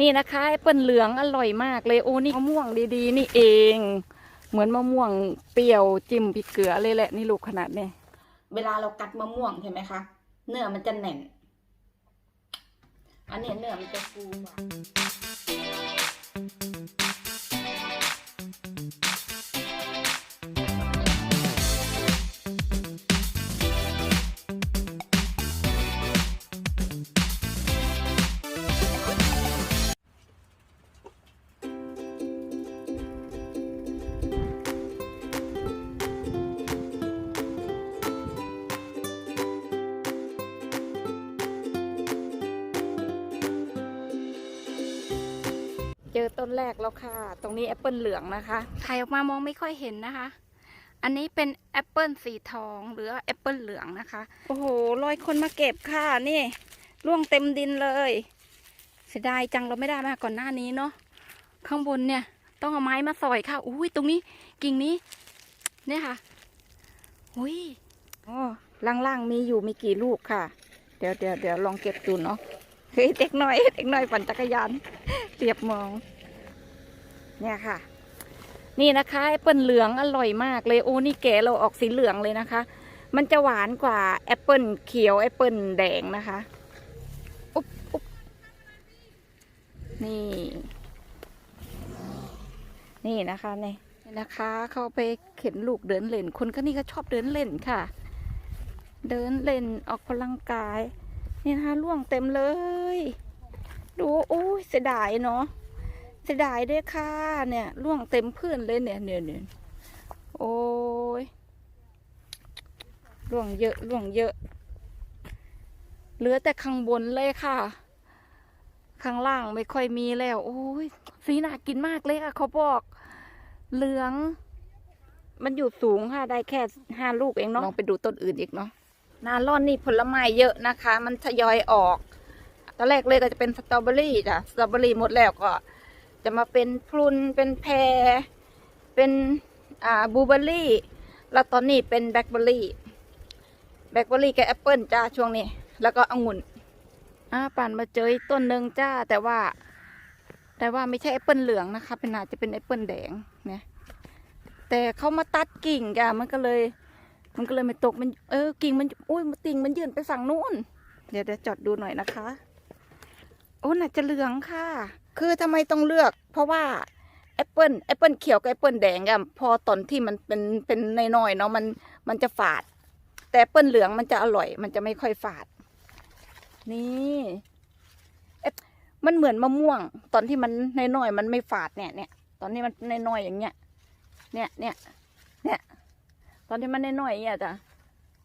นี่นะคะแอปเปิลเหลืองอร่อยมากเลยโอ้นี่มะม่วงดีๆ นี่เอง เหมือนมะม่วงเปรี้ยวจิ้มพริกเกลือเลยแหละนี่ลูกขนาดนี้ เวลาเรากัดมะม่วงใช่ไหมคะเนื้อมันจะแน่น อันนี้เนื้อมันจะฟูกว่า ต้นแรกแล้วค่ะ ตรงนี้แอปเปิลเหลืองนะคะถ่ายออกมามองไม่ค่อยเห็นนะคะ อันนี้เป็นแอปเปิลสีทองหรือแอปเปิลเหลืองนะคะ โอ้โหลอยคนมาเก็บค่ะนี่ร่วงเต็มดินเลยเสียดายจังเราไม่ได้มาก่อนหน้านี้เนาะข้างบนเนี่ย ต้องเอาไม้มาสอยค่ะอุ้ยตรงนี้กิ่งนี้ เนี่ยค่ะอุ้ยอ๋อล่างๆมีอยู่มีกี่ลูกค่ะ เดี๋ยวเดี๋ยวเดี๋ยวลองเก็บดูเนาะเฮ้ยเด็กน้อยเด็กน้อยปั่นจักรยานเรียบมอง เนี่ยค่ะ นี่นะคะแอปเปิลเหลืองอร่อยมากเลยโอ้นี่แก่เราออกสีเหลืองเลยนะคะ มันจะหวานกว่าแอปเปิลเขียวแอปเปิลแดงนะคะอุ๊บอุ๊บนี่ นี่นะคะนี่นี่นะคะเขาไปเข็นลูกเดินเล่น คนก็นี่ก็ชอบเดินเล่นค่ะ เดินเล่นออกกำลังกาย นี่นะคะล่วงเต็มเลย ดูโอ้ยเสียดายเนาะ สียดายด้วยค่ะ เนี่ยล่วงเต็มพื้นเลยเนี่ยเนี่ยเนี่ยโอ้ยล่วงเยอะล่วงเยอะ เหลือแต่ข้างบนเลยค่ะ ข้างล่างไม่ค่อยมีแล้ว โอ้ยสีน่ากินมากเลยค่ะ เขาบอก เหลือง มันอยู่สูงค่ะ ได้แค่ห้าลูกเองเนาะลองไปดูต้นอื่นอีกเนาะนาร่อนนี่ผลไม้เยอะนะคะ มันทยอยออกตอนแรกเลยก็จะเป็นสตรอเบอรี่จ้ะสตรอเบอรี่หมดแล้วก็ จะมาเป็นพลุนเป็นแพร เป็นอ่าบลูเบอรี่ แล้วตอนนี้เป็นแบล็คเบอรี่ แบล็คเบอรี่กับแอปเปิลจ้าช่วงนี้ แล้วก็องุ่นอ่าปั่นมาเจอต้นหนึ่งจ้า แต่ว่า แต่ว่าไม่ใช่แอปเปิลเหลืองนะคะ เป็นอาจจะเป็นแอปเปิลแดงเนี่ยแต่เขามาตัดกิ่งจ้ะมันก็เลย มันก็เลยไม่ตกมันเออกิ่งมันอุ้ยมันติ่งมันยื่นไปฝั่งนู้นเดี๋ยวเดี๋ยวจอดดูหน่อยนะคะ โอ้น่าจะเหลืองค่ะ คือทำไมต้องเลือก เพราะว่าแอปเปิลแอปเปิลเขียวกับแอปเปิลแดงอะพอตอนที่มันเป็นเป็นน้อยๆเนาะมันมันจะฝาด แต่แอปเปิลเหลืองมันจะอร่อย มันจะไม่ค่อยฝาด นี่มันเหมือนมะม่วง ตอนที่มันน้อยๆมันไม่ฝาดเนี่ยเนี่ยตอนนี้มันน้อยๆอย่างเงี้ยเนี่ยเนี่ยเนี่ยตอนที่มันน้อยๆอย่างเงี้ยจ้ะ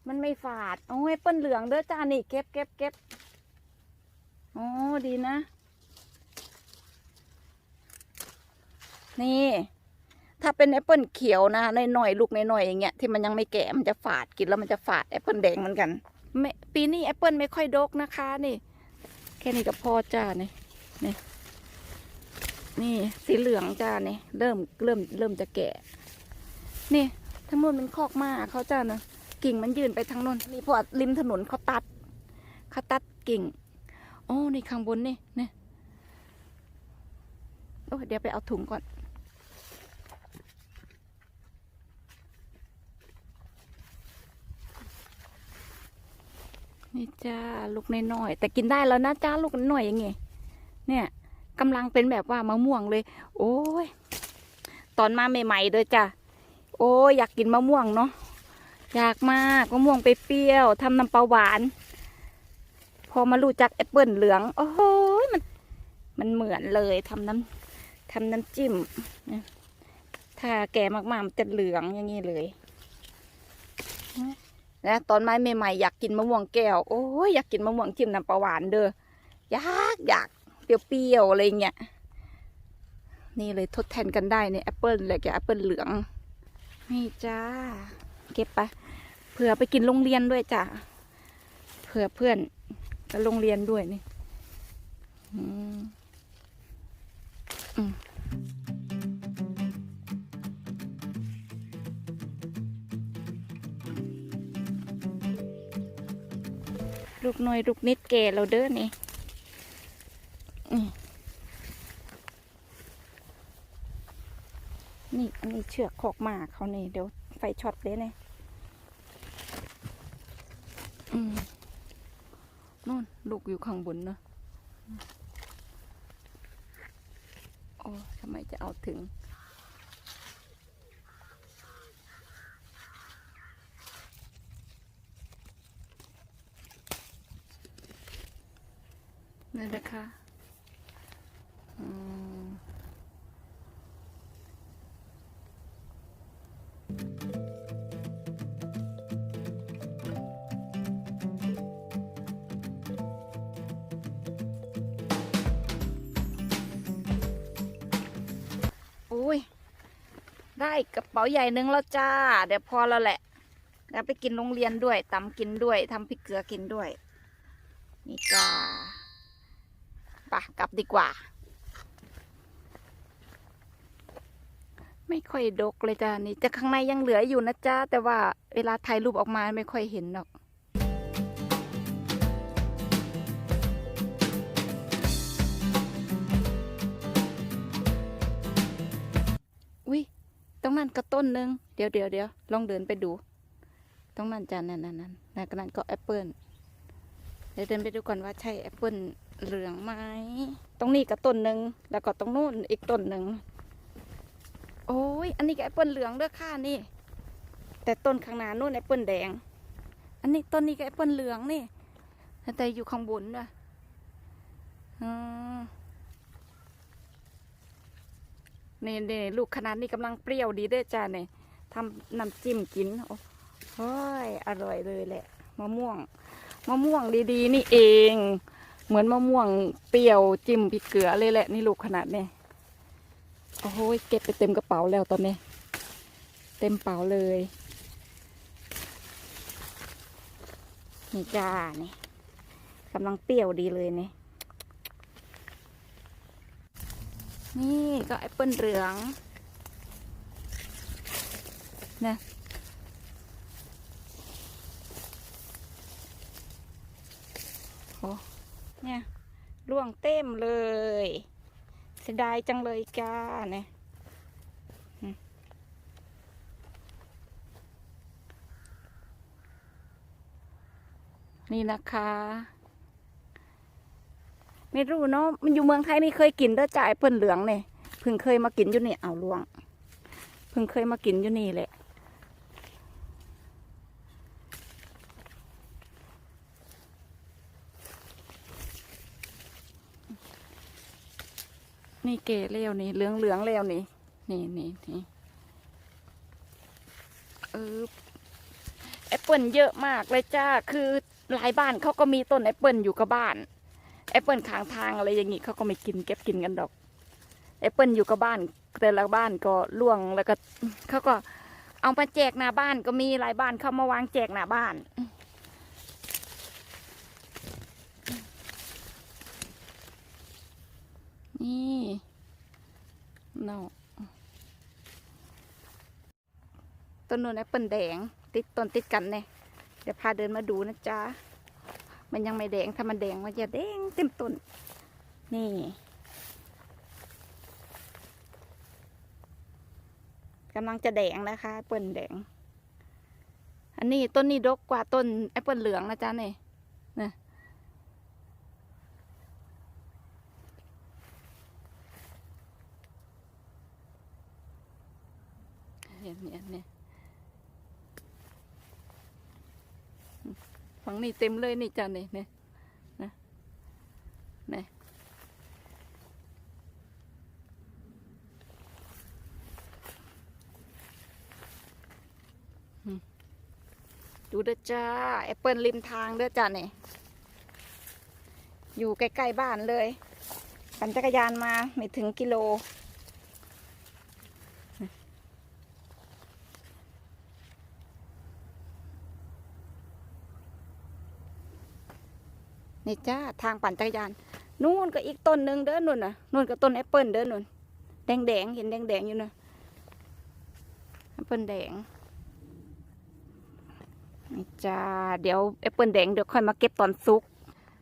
มันไม่ฝาดโอ้ยเปิ้ลเหลืองเด้อจ้านี่เก็บเก็บเก็บโอ้ดีนะ นี่ ถ้าเป็นแอปเปิลเขียวนะน้อยๆลูกน้อยๆอย่างเงี้ยที่มันยังไม่แก่มันจะฝาดกินแล้วมันจะฝาดแอปเปิลแดงเหมือนกันไม่ปีนี้แอปเปิลไม่ค่อยดกนะคะนี่ แค่นี้ก็พอจ้านี่นี่ นี่สีเหลืองจ้านี่เริ่มเริ่มเริ่มจะแก่ นี่ทั้งหมดมันคอกมาเขาจ้านะกิ่งมันยืนไปทางโน้นนี่พราะว่าริมถนนเขาตัดเขาตัดกิ่งโอ้นี่ข้างบนนี่นี่โอ้ยเดี๋ยวไปเอาถุงก่อน นี่จ้าลูกน้อยๆแต่กินได้แล้วนะจ้าลูกน้อยๆอย่างงี้เนี่ยกำลังเป็นแบบว่ามะม่วงเลย โอ้ย ตอนมาใหม่ๆเลยจ้ะโอ้ยอยากกินมะม่วงเนาะอยากมากมะม่วงไปเปรี้ยวทำน้ำปลาหวาน พอมารู้จักแอปเปิลเหลือง โอ้โหมัน มันเหมือนเลยทำน้ำทำน้ำจิ้มถ้าแก่มากๆมันจะเหลืองอย่างนี้เลย นะตอนไม้ใหม่ๆอยากกินมะม่วงแก้วโอ้ยอยากกินมะม่วงจิ้มน้ำปลาหวานเด้ออยากอยากเปรี้ยวๆอะไรเงี้ยนี่เลยทดแทนกันได้ในแอปเปิลเลยแกแอปเปิลเหลืองนี่จ้าเก็บไปเผื่อไปกินโรงเรียนด้วยจ้ะเผื่อเพื่อนไปโรงเรียนด้วยนี่อืมอืม ลูกน้อยลูกนิดแก่เราเด้อนี่นี่อันนี้เชือกขอกหมากเขานี่เดี๋ยวไฟช็อตเลยนี่นู่นลูกอยู่ข้างบนเนาะโอ้ทำไมจะเอาถึง นี่นะคะอืมอุ้ย ได้กระเป๋าใหญ่หนึ่งแล้วจ้า เดี๋ยวพอแล้วแหละ แล้วไปกินโรงเรียนด้วยตำกินด้วยทำพริกเกลือกินด้วย นี่จ้า ปะกลับดีกว่า ไม่ค่อยดกเลยจ้านี่แต่ข้างในยังเหลืออยู่นะจ้าแต่ว่าเวลาถ่ายรูปออกมาไม่ค่อยเห็นหรอกอุ้ยตรงนั้นก็ต้นนึง เดี๋ยวเดี๋ยวเดี๋ยวลองเดินไปดู ตรงนั้นจ้านั่นนั่นนั่นนั่นก็นั่นก็แอปเปิลเดี๋ยวเดินไปดูก่อนว่าใช่แอปเปิล เหลืองไหมตรงนี้ก็ต้นหนึ่งแล้วก็ตรงนู้นอีกต้นหนึ่งโอ้ยอันนี้ก็แอปเปิลเหลืองเด้อค่ะนี่ แต่ต้นข้างหน้านู้นแอปเปิลแดง อันนี้ต้นนี้ก็แอปเปิลเหลืองนี่แต่อยู่ข้างบนนะอืมนี่นี่ลูกขนาดนี้กำลังเปรี้ยวดีเด้อจ้าเนี่ยทำน้ำจิ้มกินอ้โอ้ยอร่อยเลยแหละมะม่วงมะม่วงดีๆ นี่เอง เหมือนมะม่วงเปรี้ยวจิ้มพริกเกลือเลยแหละนี่ลูกขนาดนี้โอ้โหเก็บไปเต็มกระเป๋าแล้วตอนนี้ เต็มเป๋าเลยนี่จ้านี่กำลังเปรี้ยวดีเลยนี่นี่ก็แอปเปิลเหลืองนะโอ้ เนี่ยร่วงเต็มเลยเสียดายจังเลยจ้าเนี่ยนี่นะคะ ไม่รู้เนาะมันอยู่เมืองไทยนี่เคยกินเด้อจ่ายเปิ้นเหลืองเนี่ยเพิ่งเคยมากินอยู่นี่เอาลวงเพิ่งเคยมากินอยู่นี่แหละ นี่เกเลี้ยวนี่เหลืองเหลืองๆแล้วนี่ นี่นี่นี่เออแอปเปิลเยอะมากเลยจ้า คือหลายบ้านเขาก็มีต้นแอปเปิลอยู่กับบ้าน แอปเปิลข้างทางอะไรอย่างงี้เขาก็ไม่กินเก็บกินกันดอก แอปเปิลอยู่กับบ้าน แต่ละบ้านก็ล่วงแล้วก็เขาก็เอามาแจกหน้าบ้านก็มีหลายบ้านเขามาวางแจกหน้าบ้าน นี่เนาะต้นนู้นแอปเปิลแดง ติดต้นติดกันเนี่ยเดี๋ยวพาเดินมาดูนะจ๊ะ มันยังไม่แดง ถ้ามันแดงมันจะแดงเต็มต้น นี่ กำลังจะแดงนะคะแอปเปิลแดง อันนี้ต้นนี้ดกกว่าต้นแอปเปิลเหลืองนะจ๊ะเนี่ยนะ เนี่ยเนี่ยเนี่ยฝั่งนี้เต็มเลยนี่จ้ะเนี่ยเนี่ยนะเนี่ยดูเด้อจ้าแอปเปิลริมทางเด้อจ้าเนี่ยอยู่ใกล้ๆบ้านเลยปั่นจักรยานมาไม่ถึงกิโล นี่จ้าทางปั่นจักรยาน นู่นก็อีกต้นหนึ่งเด้อนู่นน่ะนู่นก็ต้นแอปเปิลเด้อนู่นแดงแดงเห็นแดงแดงอยู่นะแอปเปิลแดงนี่จ้าเดี๋ยวแอปเปิลแดงเดี๋ยวค่อยมาเก็บตอนซุก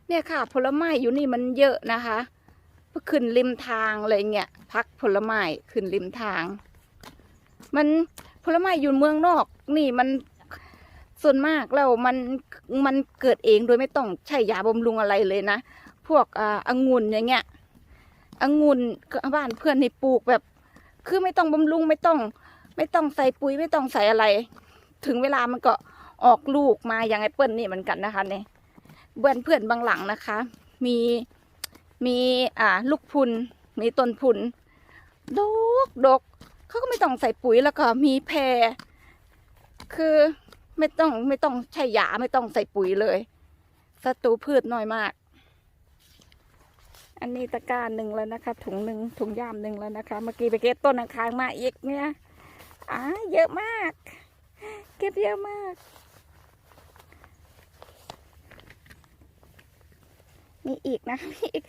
เนี่ยค่ะ ผลไม้อยู่นี่มันเยอะนะคะขึ้นริมทางอะไรเงี้ยพักผลไม้ขึ้นริมทาง มันผลไม้อยู่เมืองนอก นี่มัน ส่วนมากแล้วมันมันเกิดเองโดยไม่ต้องใช้ยาบำรุงอะไรเลยนะ พวกอ่างุ่นอย่างเงี้ยองุ่นบ้านเพื่อนในปลูกแบบ คือไม่ต้องบำรุงไม่ต้อง ไม่ต้องใส่ปุ๋ยไม่ต้องใส่อะไร ถึงเวลามันก็ออกลูกมาอย่างไอเปิ้ลนี่เหมือนกันนะคะเนี่ยเพื่อนเพื่อนบางหลังนะคะ มีมีอ่าลูกพุนมีต้นพุนดกดกเขาก็ไม่ต้องใส่ปุ๋ยแล้วก็มีแพรคือ ไม่ต้องไม่ต้องใช้ยาไม่ต้องใส่ปุ๋ยเลยศัตรูพืชน้อยมาก อันนี้ตะกร้าหนึ่งแล้วนะคะ ถุงหนึ่งถุงย่ามหนึ่งแล้วนะคะ เมื่อกี้ไปเก็บต้นอังคางๆมาอีกเนี่ยอ่าเยอะมาก เก็บเยอะมาก มีอีกนะมีอีก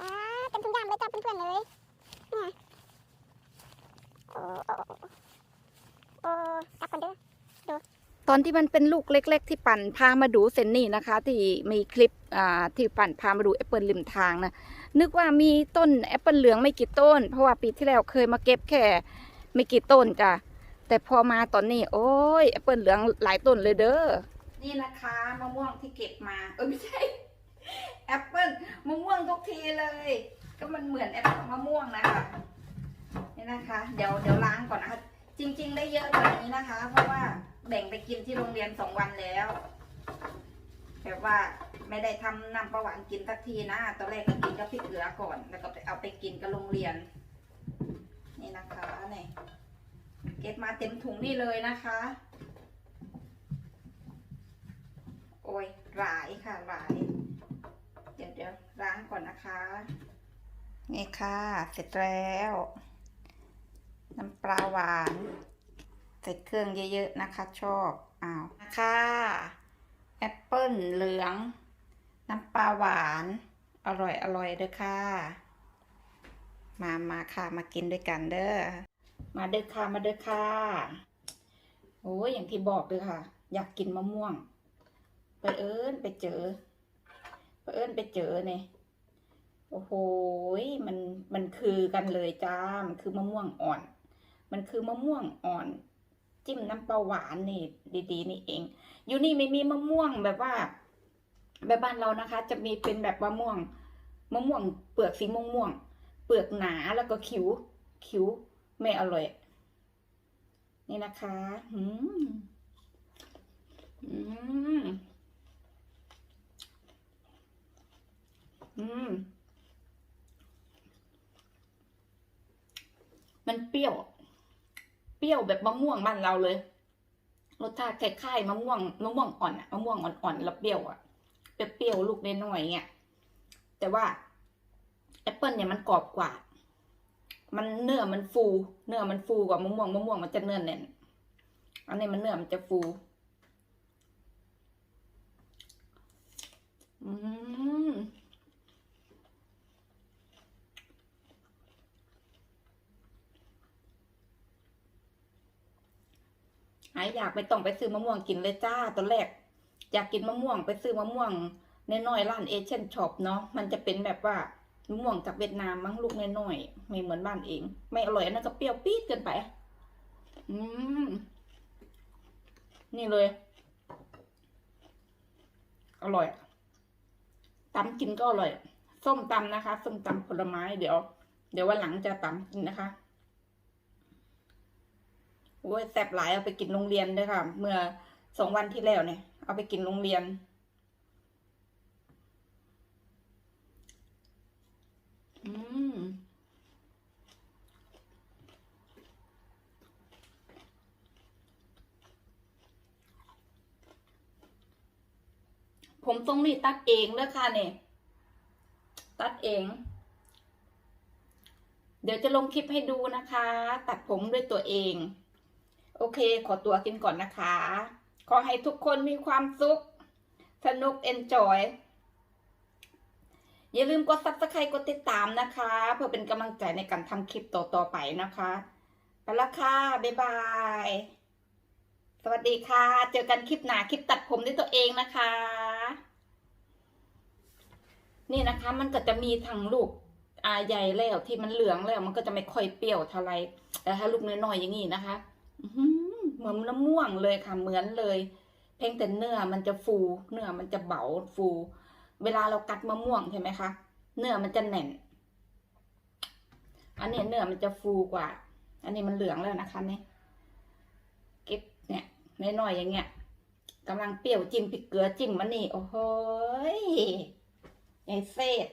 อ่าเต็มถุงยางเลยจ้าเพื่อนๆเลยเนี่ยโอ้โอ้โอ้กลับก่อนเด้อ ตอนที่มันเป็นลูกเล็ก ๆ ที่ปั่นพามาดูเซนนี่นะคะ ที่มีคลิปอ่าที่ปั่นพามาดูแอปเปิลริมทางนะนึกว่ามีต้นแอปเปิลเหลืองไม่กี่ต้น เพราะว่าปีที่แล้วเคยมาเก็บแค่ไม่กี่ต้นจ้ะแต่พอมาตอนนี้ โอ้ยแอปเปิลเหลืองหลายต้นเลยเด้อนี่นะคะมะม่วงที่เก็บมา เออไม่ใช่แอปเปิลมะม่วงทุกทีเลย ก็มันเหมือนแอปเปิลมะม่วงนะคะนี่นะคะ เดี๋ยวเดี๋ยวล้างก่อนนะคะ จริงๆ ได้เยอะกว่านี้นะคะ เพราะว่าแบ่งไปกินที่โรงเรียนสองวันแล้วแบบว่าไม่ได้ทำน้ำประหวานกินสักทีนะตอนแรกก็กินกับพริกเกลือก่อน แล้วก็ไปเอาไปกินกับโรงเรียน นี่นะคะนี่เก็บมาเต็มถุงนี่เลยนะคะ โอ้ยหลายค่ะหลาย เดี๋ยวเดี๋ยวล้างก่อนนะคะ นี่ค่ะ เสร็จแล้ว น้ำปลาหวาน ใส่เครื่องเยอะๆนะคะ ชอบอ้าวค่ะแอปเปิ้ลเหลือง น้ำปลาหวาน อร่อยอร่อยเด้อค่ะ มามาค่ะมากินด้วยกันเด้อมาเด้อค่ะมาเด้อค่ะโอ้ยอย่างที่บอกเลยค่ะ อยากกินมะม่วงไปเอิญไปเจอไปเอิญไปเจอเนี่ยโอ้โหยมันมันคือกันเลยจ้ามันคือมะม่วงอ่อน มันคือมะม่วงอ่อนจิ้มน้ำปลาหวานนี่ดีๆนี่เอง อยู่นี่ไม่มีมะม่วงแบบว่า แบบบ้านเรานะคะ จะมีเป็นแบบมะม่วงมะม่วง เปลือกสีม่วงม่วง เปลือกหนาแล้วก็คิ้ว คิ้วไม่อร่อย นี่นะคะอืมอืมอืมมันเปรี้ยว เปรี้ยวแบบมะม่วงบ้านเราเลย รสชาติคล้ายๆมะม่วงมะม่วงอ่อนอะมะม่วงอ่อนๆแล้วเปรี้ยวอะเปรี้ยวๆลูกน้อยเงี้ยแต่ว่าแอปเปิลเนี่ยมันกรอบกว่า มันเนื้อมันฟู เนื้อมันฟูกว่ามะม่วงมะม่วงมันจะเนื้อแน่นอันนี้มันเนื้อมันจะฟูอืม หายอยากไม่ต้องไปซื้อมะม่วงกินเลยจ้าตอนแรก อยากกินมะม่วงไปซื้อมะม่วงน้อยๆร้านเอเชียนช็อปเนาะมันจะเป็นแบบว่ามะม่วงจากเวียดนามมั้งลูกน้อยๆไม่เหมือนบ้านเอง ไม่อร่อยอันนั้นก็เปรี้ยวปี๊ดเกินไป อืมนี่เลย อร่อยตำกินก็อร่อย ส้มตำนะคะ ส้มตำผลไม้เดี๋ยว เดี๋ยววันหลังจะตำกินนะคะ โอ้ยแซ่บหลายเอาไปกินโรงเรียนด้วยค่ะ เมื่อสองวันที่แล้วเนี่ย เอาไปกินโรงเรียน อืมผมตรงนี้ตัดเองเลยค่ะเนี่ยตัดเอง เดี๋ยวจะลงคลิปให้ดูนะคะ ตัดผมด้วยตัวเอง โอเค ขอตัวกินก่อนนะคะ ขอให้ทุกคนมีความสุข สนุกเอนจอยอย่าลืมกด subscribe กดติดตามนะคะ เพื่อเป็นกำลังใจในการทำคลิปต่อๆไปนะคะ ไปละค่ะ บ๊ายบาย สวัสดีค่ะ เจอกันคลิปหน้าคลิปตัดผมด้วยตัวเองนะคะ นี่นะคะมันก็จะมีทางลูกอาใหญ่แล้วที่มันเหลืองแล้ว มันก็จะไม่ค่อยเปรี้ยวเท่าไรแต่ถ้าลูกน้อยๆอย่างนี้นะคะ อือ เหมือนน้ำม่วงเลยค่ะเหมือนเลย เพียงแต่เนื้อมันจะฟูเนื้อมันจะเบาฟู เวลาเรากัดมะม่วงใช่ไหมคะเนื้อมันจะแน่น อันนี้เนื้อมันจะฟูกว่า อันนี้มันเหลืองแล้วนะคะเนี่ยเก็บเนี่ยน้อยๆอย่างเงี้ยกำลังเปรี้ยวจิ้มพริกเกลือจิ้มมันนี่โอ้โหยไอ้เศษ